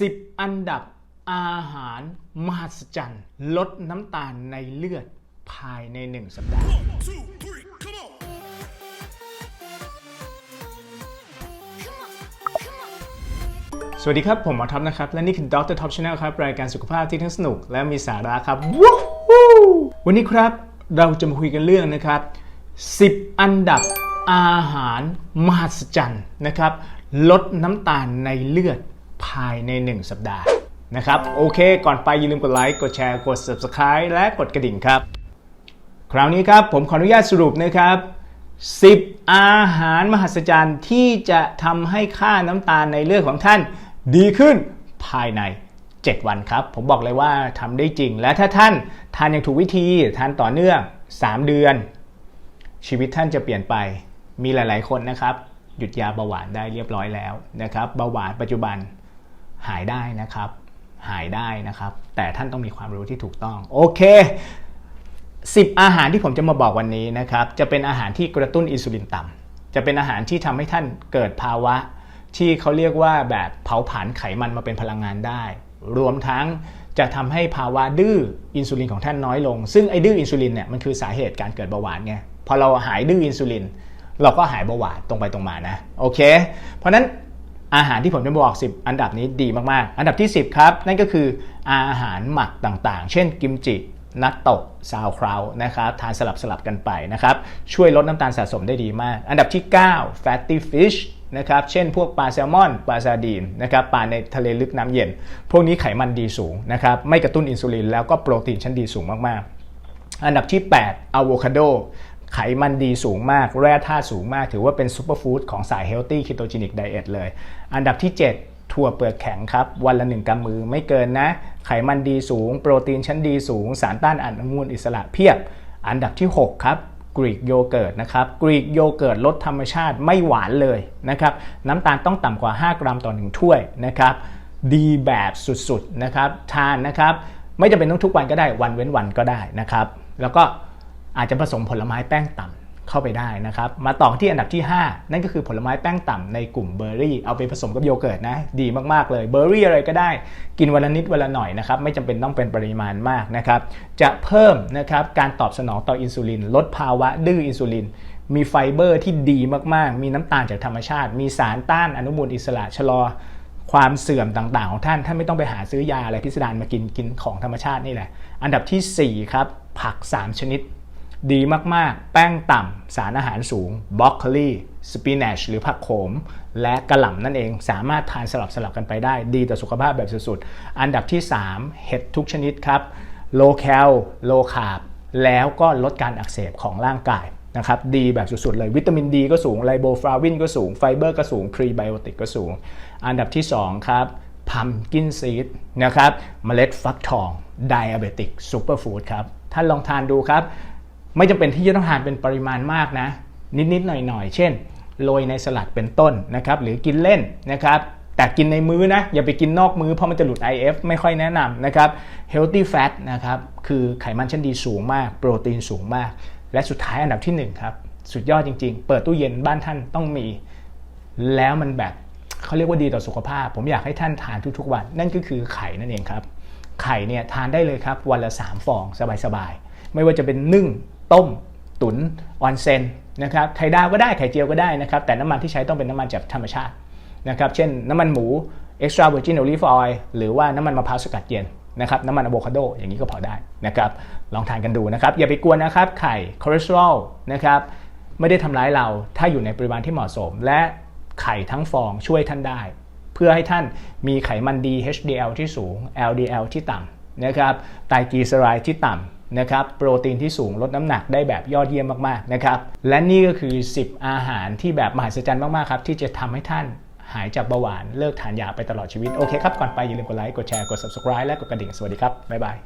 10 อันดับอาหารมหัศจรรย์ ลดน้ำตาลในเลือดภายใน 1 สัปดาห์ สวัสดีครับ ผมหมอท็อปนะครับ และนี่คือ Dr. Top Channel ครับ รายการสุขภาพที่ทั้งสนุกและมีสาระครับวู้ฮู้วันนี้ครับเราจะมาคุยกันเรื่องนะครับ 10 อันดับอาหารมหัศจรรย์นะครับ ลดน้ำตาลในเลือด ภายใน 1 สัปดาห์นะครับ โอเค ก่อนไปอย่าลืมกดไลค์กดแชร์กด Subscribe และกดกระดิ่งครับ คราวนี้ครับผมขออนุญาตสรุปนะครับ 10 อาหารมหัศจรรย์ที่จะทำให้ค่าน้ำตาลในเลือดของท่าน ดีขึ้นภายใน 7 วันครับ ผมบอกเลยว่าทำได้จริง และถ้าท่านทานอย่างถูกวิธีทานต่อเนื่อง 3 เดือน ชีวิตท่านจะเปลี่ยนไปมีหลาย ๆ คนนะครับหยุดยาเบาหวานได้เรียบร้อยแล้วนะครับเบาหวานปัจจุบัน หายได้นะครับ หายได้นะครับ แต่ท่านต้องมีความรู้ที่ถูกต้อง โอเค 10 อาหารที่ผมจะมาบอกวันนี้นะครับ จะเป็นอาหารที่กระตุ้นอินซูลินต่ำจะเป็นอาหารที่ทำให้ท่านเกิดภาวะ ที่เขาเรียกว่าแบบเผาผลาญไขมันมาเป็นพลังงานได้ รวมทั้งจะทำให้ภาวะดื้ออินซูลินของท่านน้อยลง ซึ่งไอ้ดื้ออินซูลินเนี่ยมันคือสาเหตุการเกิดเบาหวานไง พอเราหายดื้ออินซูลิน เราก็หายเบาหวานตรงไปตรงมานะ โอเค เพราะฉะนั้น อาหารที่ผมจะบอก 10 อันดับนี้ดีมากๆ อันดับที่ 10 ครับ นั่นก็คืออาหารหมักต่างๆ เช่นกิมจินัตโตะซาวคราวนะครับทานสลับสลับกันไปนะครับ ช่วยลดน้ำตาลสะสมได้ดีมาก อันดับที่ 9 fatty fish นะครับ เช่นพวกปลาแซลมอน ปลาซาดีนนะครับ ปลาในทะเลลึกน้ำเย็น พวกนี้ไขมันดีสูงนะครับ ไม่กระตุ้นอินซูลิน แล้วก็โปรตีนชั้นดีสูงมากๆ อันดับที่ 8อะโวคาโด ไขมันดีสูงมาก แร่ธาตุสูงมาก ถือว่าเป็นซูเปอร์ฟู้ดของสายเฮลตี้คีโตจินิกไดเอทเลย อันดับที่ 7 ถั่วเปลือกแข็งครับ วันละ 1กำมือไม่เกินนะ ไขมันดีสูง โปรตีนชั้นดีสูง สารต้านอนุมูลอิสระเพียบ อันดับที่ 6 ครับกรีกโยเกิร์ตนะครับกรีกโยเกิร์ตลดธรรมชาติไม่หวานเลยนะครับน้ำตาลต้องต่ำกว่า 5 กรัมต่อ 1 ถ้วยนะครับดีแบบสุดๆนะครับทานนะครับไม่จำเป็นต้องทุกวันก็ได้วันเว้นวันก็ได้นะครับ แล้วก็ อาจจะผสมผลไม้แป้งต่ำเข้าไปได้นะครับ มาต่อที่อันดับที่ 5 นั่นก็คือผลไม้แป้งต่ำในกลุ่มเบอร์รี่เอาไปผสมกับโยเกิร์ตนะดีมากๆเลยเบอร์รี่อะไรก็ได้ กินวันละนิดวันละหน่อยนะครับไม่จำเป็นต้องเป็นปริมาณมากนะครับจะเพิ่มนะครับการตอบสนองต่ออินซูลิน ลดภาวะดื้ออินซูลินมีไฟเบอร์ที่ดีมากๆ มีน้ำตาลจากธรรมชาติ มีสารต้านอนุมูลอิสระชะลอความเสื่อมต่างๆของท่าน ท่านไม่ต้องไปหาซื้อยาอะไรพิสดารมากินกินของธรรมชาตินี่แหละ อันดับทีสี่4 ครับ ผัก 3 ชนิด ดีมากๆ แป้งต่ำ สารอาหารสูงบรอกโคลีสปินัชหรือผักโขม และกระหล่ำนั่นเอง สามารถทานสลับสลับกันไปได้ ดีต่อสุขภาพแบบสุดๆ อันดับที่ 3 เห็ดทุกชนิดครับโลแคลโลคาร์บแล้วก็ลดการอักเสบของร่างกายนะครับดีแบบสุดๆเลยวิตามินดีก็สูงไลโบฟลาวินก็สูงไฟเบอร์ก็สูงพรีไบโอติกก็สูง อันดับที่ 2 ครับพัมกินซีดนะครับเมล็ดฟักทองไดอะเบติกซูเปอร์ฟู้ดครับท่านลองทานดูครับ ไม่จำเป็นที่จะต้องทานเป็นปริมาณมากนะ นิดๆหน่อยๆ เช่นโรยในสลัดเป็นต้นนะครับหรือกินเล่นนะครับแต่กินในมื้อนะ อย่าไปกินนอกมื้อเพราะมันจะหลุด IF ไม่ค่อยแนะนำนะครับ healthy fat นะครับคือไขมันชั้นดีสูงมาก โปรตีนสูงมาก และสุดท้ายอันดับที่หนึ่งครับ สุดยอดจริงๆ เปิดตู้เย็นบ้านท่านต้องมี แล้วมันแบบเขาเรียกว่าดีต่อสุขภาพ ผมอยากให้ท่านทานทุกๆวัน นั่นก็คือไข่นั่นเองครับ ไข่เนี่ยทานได้เลยครับวันละ 3 ฟองสบายๆ ไม่ว่าจะเป็นนึ่ง ต้ม ตุนออนเซนนะครับไข่ดาวก็ได้ไข่เจียวก็ได้นะครับ แต่น้ำมันที่ใช้ต้องเป็นน้ำมันจากธรรมชาตินะครับ เช่นน้ำมันหมู extra virgin olive oil หรือว่าน้ำมันมะพร้าวสกัดเย็นนะครับน้ำมันอะโวคาโดอย่างนี้ก็พอได้นะครับ ลองทานกันดูนะครับ อย่าไปกวนนะครับ ไข่คอเลสเตอรอลนะครับไม่ได้ทำร้ายเราถ้าอยู่ในปริมาณที่เหมาะสม และไข่ทั้งฟองช่วยท่านได้ เพื่อให้ท่านมีไขมันดี HDL ที่สูง LDL ที่ต่ำนะครับไตรกลีเซอไรด์ที่ต่ำ นะครับโปรตีนที่สูงลดน้ำหนักได้แบบยอดเยี่ยมมากๆนะครับและนี่ก็คือ 10 อาหารที่แบบมหัศจรรย์มากๆครับที่จะทำให้ท่านหายจากเบาหวานเลิกทานยาไปตลอดชีวิต โอเคครับ ก่อนไปอย่าลืมกดไลค์ กดแชร์ กด subscribe และกดกระดิ่ง สวัสดีครับ บ๊ายบาย